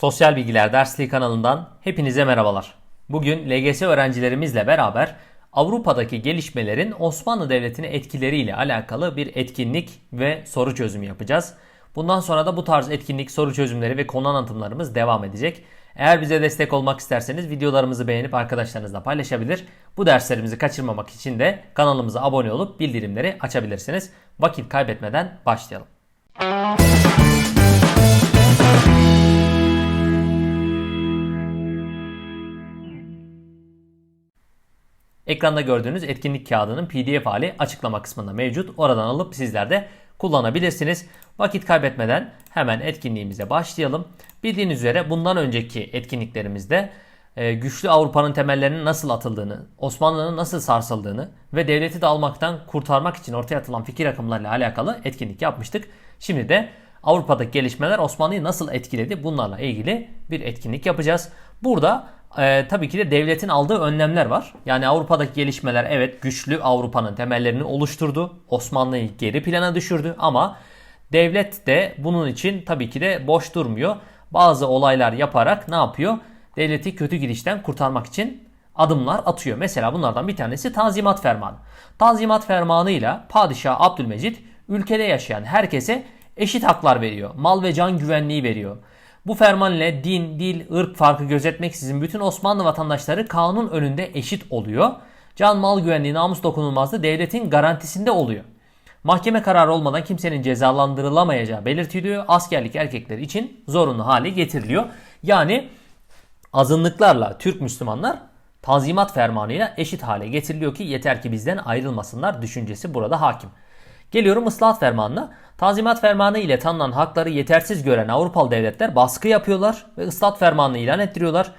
Sosyal Bilgiler Dersliği kanalından hepinize merhabalar. Bugün LGS öğrencilerimizle beraber Avrupa'daki gelişmelerin Osmanlı Devleti'ne etkileriyle alakalı bir etkinlik ve soru çözümü yapacağız. Bundan sonra da bu tarz etkinlik, soru çözümleri ve konu anlatımlarımız devam edecek. Eğer bize destek olmak isterseniz videolarımızı beğenip arkadaşlarınızla paylaşabilir. Bu derslerimizi kaçırmamak için de kanalımıza abone olup bildirimleri açabilirsiniz. Vakit kaybetmeden başlayalım. Ekranda gördüğünüz etkinlik kağıdının PDF hali açıklama kısmında mevcut. Oradan alıp sizler de kullanabilirsiniz. Vakit kaybetmeden hemen etkinliğimize başlayalım. Bildiğiniz üzere bundan önceki etkinliklerimizde e, güçlü Avrupa'nın temellerinin nasıl atıldığını, Osmanlı'nın nasıl sarsıldığını ve devleti dağılmaktan kurtarmak için ortaya atılan fikir akımlarıyla alakalı etkinlik yapmıştık. Şimdi de Avrupa'daki gelişmeler Osmanlı'yı nasıl etkiledi bunlarla ilgili bir etkinlik yapacağız. Burada e, tabii ki de devletin aldığı önlemler var. Yani Avrupa'daki gelişmeler evet güçlü Avrupa'nın temellerini oluşturdu. Osmanlı'yı geri plana düşürdü ama devlet de bunun için tabii ki de boş durmuyor. Bazı olaylar yaparak ne yapıyor? Devleti kötü gidişten kurtarmak için adımlar atıyor. Mesela bunlardan bir tanesi Tanzimat Fermanı. Tanzimat Fermanı ile Padişah Abdülmecit ülkede yaşayan herkese eşit haklar veriyor. Mal ve can güvenliği veriyor. Bu ferman ile din, dil, ırk farkı gözetmeksizin bütün Osmanlı vatandaşları kanun önünde eşit oluyor. Can, mal güvenliği, namus dokunulmazlığı devletin garantisinde oluyor. Mahkeme kararı olmadan kimsenin cezalandırılamayacağı belirtiliyor. Askerlik erkekler için zorunlu hale getiriliyor. Yani azınlıklarla Türk Müslümanlar Tanzimat fermanıyla eşit hale getiriliyor ki yeter ki bizden ayrılmasınlar düşüncesi burada hakim. Geliyorum ıslahat fermanına. Tanzimat fermanı ile tanınan hakları yetersiz gören Avrupalı devletler baskı yapıyorlar ve ıslahat fermanını ilan ettiriyorlar.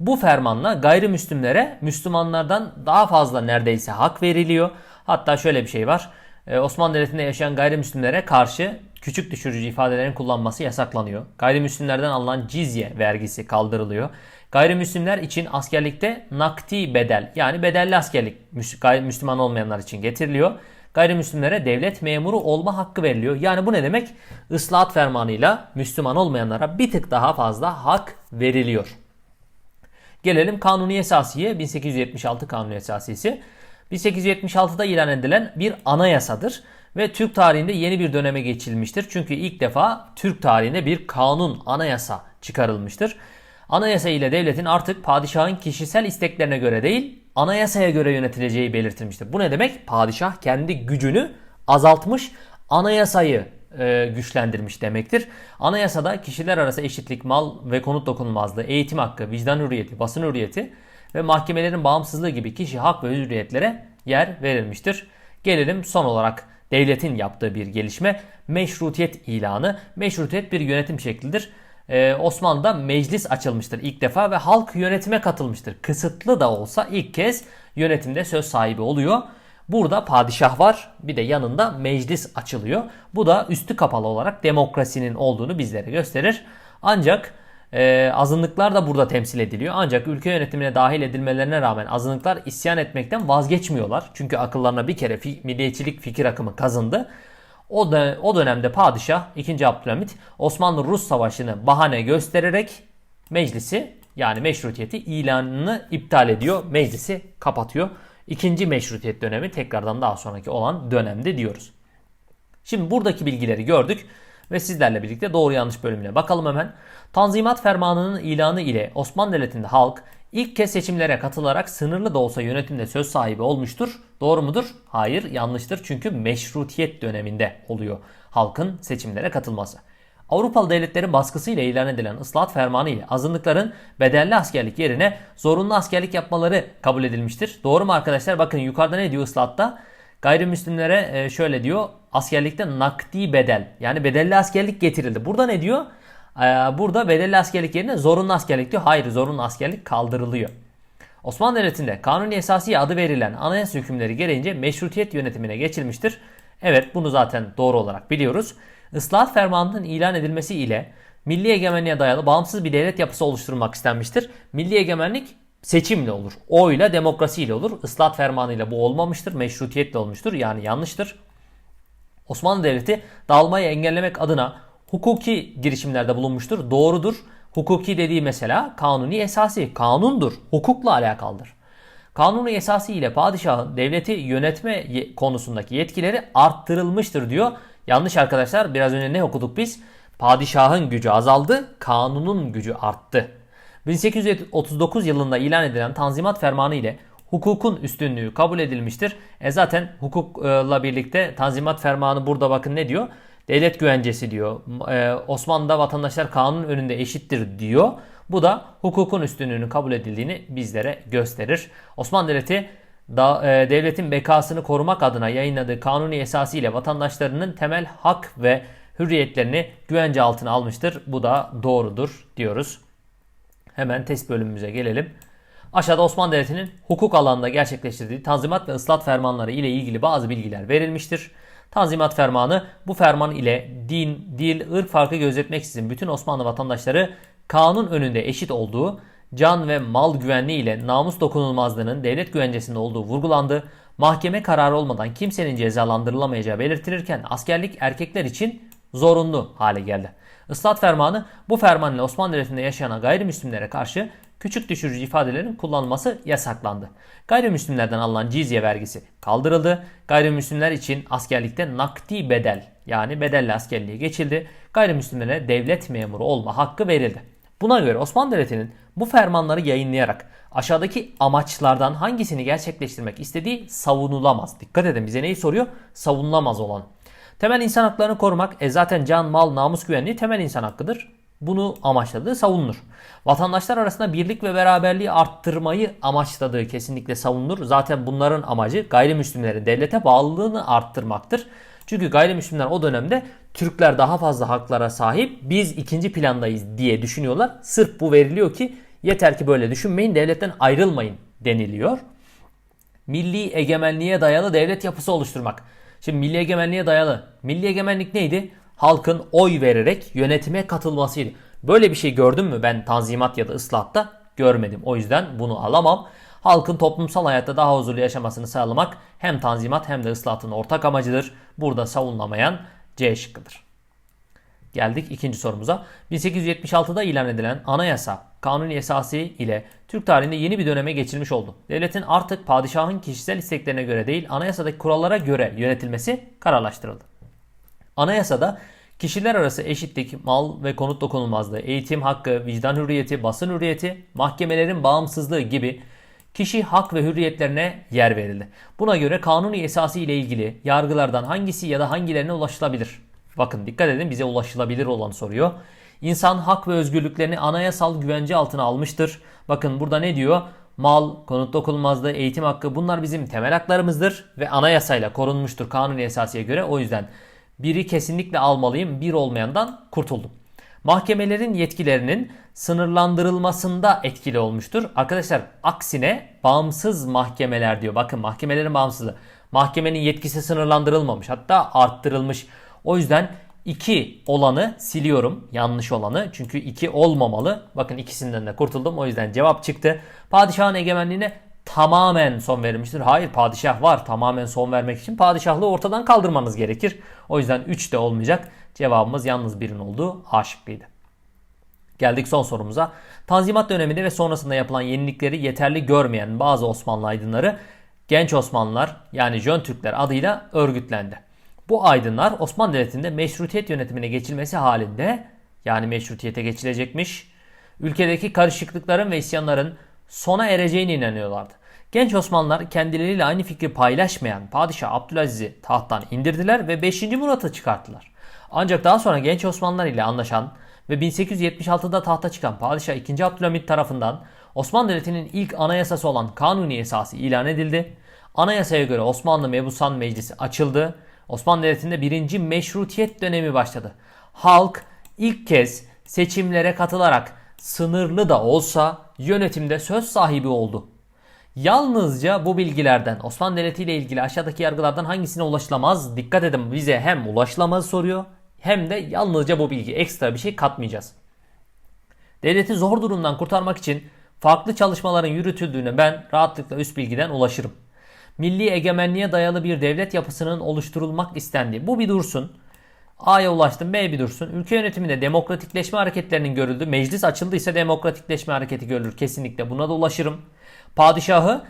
Bu fermanla gayrimüslimlere Müslümanlardan daha fazla neredeyse hak veriliyor. Hatta şöyle bir şey var. Ee, Osmanlı Devleti'nde yaşayan gayrimüslimlere karşı küçük düşürücü ifadelerin kullanması yasaklanıyor. Gayrimüslimlerden alınan cizye vergisi kaldırılıyor. Gayrimüslimler için askerlikte nakti bedel yani bedelli askerlik Müslüman olmayanlar için getiriliyor. Gayrimüslimlere devlet memuru olma hakkı veriliyor. Yani bu ne demek? Islahat fermanıyla Müslüman olmayanlara bir tık daha fazla hak veriliyor. Gelelim Kanuni Esasiye 1876 Kanuni Esasiyesi. 1876'da ilan edilen bir anayasadır ve Türk tarihinde yeni bir döneme geçilmiştir. Çünkü ilk defa Türk tarihinde bir kanun, anayasa çıkarılmıştır. Anayasa ile devletin artık padişahın kişisel isteklerine göre değil, anayasaya göre yönetileceği belirtilmiştir. Bu ne demek? Padişah kendi gücünü azaltmış, anayasayı e, güçlendirmiş demektir. Anayasada kişiler arası eşitlik, mal ve konut dokunulmazlığı, eğitim hakkı, vicdan hürriyeti, basın hürriyeti ve mahkemelerin bağımsızlığı gibi kişi hak ve hürriyetlere yer verilmiştir. Gelelim son olarak devletin yaptığı bir gelişme meşrutiyet ilanı. Meşrutiyet bir yönetim şeklidir. Ee, Osmanlı'da meclis açılmıştır ilk defa ve halk yönetime katılmıştır. Kısıtlı da olsa ilk kez yönetimde söz sahibi oluyor. Burada padişah var bir de yanında meclis açılıyor. Bu da üstü kapalı olarak demokrasinin olduğunu bizlere gösterir. Ancak e, azınlıklar da burada temsil ediliyor. Ancak ülke yönetimine dahil edilmelerine rağmen azınlıklar isyan etmekten vazgeçmiyorlar. Çünkü akıllarına bir kere fi, milliyetçilik fikir akımı kazındı. O, da, o dönemde padişah 2. Abdülhamit Osmanlı-Rus savaşını bahane göstererek meclisi yani meşrutiyeti ilanını iptal ediyor. Meclisi kapatıyor. İkinci meşrutiyet dönemi tekrardan daha sonraki olan dönemde diyoruz. Şimdi buradaki bilgileri gördük ve sizlerle birlikte doğru yanlış bölümüne bakalım hemen. Tanzimat Fermanı'nın ilanı ile Osmanlı Devleti'nde halk ilk kez seçimlere katılarak sınırlı da olsa yönetimde söz sahibi olmuştur. Doğru mudur? Hayır, yanlıştır. Çünkü meşrutiyet döneminde oluyor halkın seçimlere katılması. Avrupalı devletlerin baskısıyla ilan edilen ıslahat fermanı ile azınlıkların bedelli askerlik yerine zorunlu askerlik yapmaları kabul edilmiştir. Doğru mu arkadaşlar? Bakın yukarıda ne diyor ıslahatta? Gayrimüslimlere e, şöyle diyor. Askerlikte nakdi bedel yani bedelli askerlik getirildi. Burada ne diyor? E, burada bedelli askerlik yerine zorunlu askerlik diyor. Hayır zorunlu askerlik kaldırılıyor. Osmanlı Devleti'nde Kanuni Esasiye adı verilen anayasa hükümleri gereğince meşrutiyet yönetimine geçilmiştir. Evet bunu zaten doğru olarak biliyoruz. Islahat fermanının ilan edilmesi ile milli egemenliğe dayalı bağımsız bir devlet yapısı oluşturulmak istenmiştir. Milli egemenlik seçimle olur. Oyla, demokrasiyle olur. Islahat fermanıyla bu olmamıştır. Meşrutiyetle olmuştur. Yani yanlıştır. Osmanlı Devleti dağılmayı engellemek adına hukuki girişimlerde bulunmuştur. Doğrudur. Hukuki dediği mesela kanuni esası, kanundur, hukukla alakalıdır. Kanuni esası ile padişahın devleti yönetme konusundaki yetkileri arttırılmıştır diyor. Yanlış arkadaşlar biraz önce ne okuduk biz? Padişahın gücü azaldı, kanunun gücü arttı. 1839 yılında ilan edilen Tanzimat Fermanı ile hukukun üstünlüğü kabul edilmiştir. E zaten hukukla birlikte Tanzimat Fermanı burada bakın ne diyor? Devlet güvencesi diyor. E, Osmanlı'da vatandaşlar kanun önünde eşittir diyor. Bu da hukukun üstünlüğünün kabul edildiğini bizlere gösterir. Osmanlı Devleti da, e, devletin bekasını korumak adına yayınladığı kanuni esası ile vatandaşlarının temel hak ve hürriyetlerini güvence altına almıştır. Bu da doğrudur diyoruz. Hemen test bölümümüze gelelim. Aşağıda Osmanlı Devleti'nin hukuk alanında gerçekleştirdiği tanzimat ve ıslat fermanları ile ilgili bazı bilgiler verilmiştir. Tanzimat fermanı bu ferman ile din, dil, ırk farkı gözetmeksizin bütün Osmanlı vatandaşları kanun önünde eşit olduğu, can ve mal güvenliği ile namus dokunulmazlığının devlet güvencesinde olduğu vurgulandı. Mahkeme kararı olmadan kimsenin cezalandırılamayacağı belirtilirken askerlik erkekler için zorunlu hale geldi. Islat fermanı bu ferman ile Osmanlı Devleti'nde yaşayan gayrimüslimlere karşı küçük düşürücü ifadelerin kullanılması yasaklandı. Gayrimüslimlerden alınan cizye vergisi kaldırıldı. Gayrimüslimler için askerlikte nakdi bedel yani bedelli askerliğe geçildi. Gayrimüslimlere devlet memuru olma hakkı verildi. Buna göre Osmanlı Devleti'nin bu fermanları yayınlayarak aşağıdaki amaçlardan hangisini gerçekleştirmek istediği savunulamaz. Dikkat edin bize neyi soruyor? Savunulamaz olan. Temel insan haklarını korumak, e zaten can, mal, namus güvenliği temel insan hakkıdır. Bunu amaçladığı savunulur. Vatandaşlar arasında birlik ve beraberliği arttırmayı amaçladığı kesinlikle savunulur. Zaten bunların amacı gayrimüslimlerin devlete bağlılığını arttırmaktır. Çünkü gayrimüslimler o dönemde Türkler daha fazla haklara sahip, biz ikinci plandayız diye düşünüyorlar. Sırf bu veriliyor ki yeter ki böyle düşünmeyin, devletten ayrılmayın deniliyor. Milli egemenliğe dayalı devlet yapısı oluşturmak. Şimdi milli egemenliğe dayalı. Milli egemenlik neydi? Halkın oy vererek yönetime katılmasıydı. Böyle bir şey gördün mü ben tanzimat ya da ıslahatta? Görmedim. O yüzden bunu alamam. Halkın toplumsal hayatta daha huzurlu yaşamasını sağlamak hem tanzimat hem de ıslahatın ortak amacıdır. Burada savunulamayan C şıkkıdır. Geldik ikinci sorumuza. 1876'da ilan edilen anayasa kanuni esası ile Türk tarihinde yeni bir döneme geçilmiş oldu. Devletin artık padişahın kişisel isteklerine göre değil anayasadaki kurallara göre yönetilmesi kararlaştırıldı. Anayasada kişiler arası eşitlik, mal ve konut dokunulmazlığı, eğitim hakkı, vicdan hürriyeti, basın hürriyeti, mahkemelerin bağımsızlığı gibi kişi hak ve hürriyetlerine yer verildi. Buna göre kanuni esası ile ilgili yargılardan hangisi ya da hangilerine ulaşılabilir? Bakın dikkat edin bize ulaşılabilir olan soruyor. İnsan hak ve özgürlüklerini anayasal güvence altına almıştır. Bakın burada ne diyor? Mal, konut dokunulmazlığı, eğitim hakkı bunlar bizim temel haklarımızdır ve anayasayla korunmuştur kanuni esasıya göre. O yüzden biri kesinlikle almalıyım, bir olmayandan kurtuldum. Mahkemelerin yetkilerinin sınırlandırılmasında etkili olmuştur. Arkadaşlar aksine bağımsız mahkemeler diyor. Bakın mahkemelerin bağımsızlığı. Mahkemenin yetkisi sınırlandırılmamış hatta arttırılmış. O yüzden 2 olanı siliyorum. Yanlış olanı. Çünkü 2 olmamalı. Bakın ikisinden de kurtuldum. O yüzden cevap çıktı. Padişahın egemenliğine tamamen son verilmiştir. Hayır padişah var. Tamamen son vermek için padişahlığı ortadan kaldırmanız gerekir. O yüzden 3 de olmayacak. Cevabımız yalnız birin olduğu A şıkkıydı. Geldik son sorumuza. Tanzimat döneminde ve sonrasında yapılan yenilikleri yeterli görmeyen bazı Osmanlı aydınları genç Osmanlılar yani Jön Türkler adıyla örgütlendi. Bu aydınlar Osmanlı Devleti'nde meşrutiyet yönetimine geçilmesi halinde yani meşrutiyete geçilecekmiş. Ülkedeki karışıklıkların ve isyanların sona ereceğine inanıyorlardı. Genç Osmanlılar kendileriyle aynı fikri paylaşmayan Padişah Abdülaziz'i tahttan indirdiler ve 5. Murat'ı çıkarttılar. Ancak daha sonra genç Osmanlılar ile anlaşan ve 1876'da tahta çıkan Padişah 2. Abdülhamit tarafından Osmanlı Devleti'nin ilk anayasası olan Kanuni Esası ilan edildi. Anayasaya göre Osmanlı Mebusan Meclisi açıldı. Osmanlı Devleti'nde birinci meşrutiyet dönemi başladı. Halk ilk kez seçimlere katılarak sınırlı da olsa yönetimde söz sahibi oldu. Yalnızca bu bilgilerden Osmanlı Devleti ile ilgili aşağıdaki yargılardan hangisine ulaşılamaz? Dikkat edin bize hem ulaşılamaz soruyor hem de yalnızca bu bilgi ekstra bir şey katmayacağız. Devleti zor durumdan kurtarmak için farklı çalışmaların yürütüldüğüne ben rahatlıkla üst bilgiden ulaşırım. Milli egemenliğe dayalı bir devlet yapısının oluşturulmak istendiği. Bu bir dursun. A'ya ulaştım B bir dursun. Ülke yönetiminde demokratikleşme hareketlerinin görüldü. Meclis açıldıysa demokratikleşme hareketi görülür. Kesinlikle buna da ulaşırım. Padişahı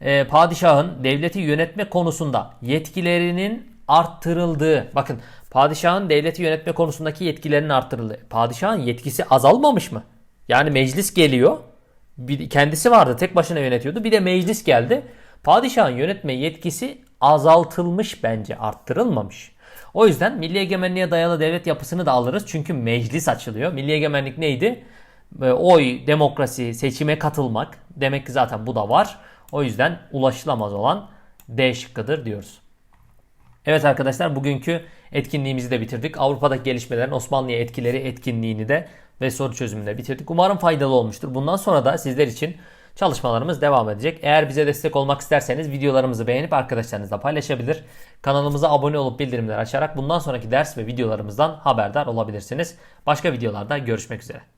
e, padişahın devleti yönetme konusunda yetkilerinin arttırıldığı. Bakın padişahın devleti yönetme konusundaki yetkilerinin arttırıldığı. Padişahın yetkisi azalmamış mı? Yani meclis geliyor. Bir, kendisi vardı tek başına yönetiyordu. Bir de meclis geldi. Padişahın yönetme yetkisi azaltılmış bence arttırılmamış. O yüzden milli egemenliğe dayalı devlet yapısını da alırız. Çünkü meclis açılıyor. Milli egemenlik neydi? E, Oy, demokrasi, seçime katılmak. Demek ki zaten bu da var. O yüzden ulaşılamaz olan D şıkkıdır diyoruz. Evet arkadaşlar bugünkü etkinliğimizi de bitirdik. Avrupa'daki gelişmelerin Osmanlı'ya etkileri etkinliğini de ve soru çözümünü de bitirdik. Umarım faydalı olmuştur. Bundan sonra da sizler için çalışmalarımız devam edecek. Eğer bize destek olmak isterseniz videolarımızı beğenip arkadaşlarınızla paylaşabilir. Kanalımıza abone olup bildirimleri açarak bundan sonraki ders ve videolarımızdan haberdar olabilirsiniz. Başka videolarda görüşmek üzere.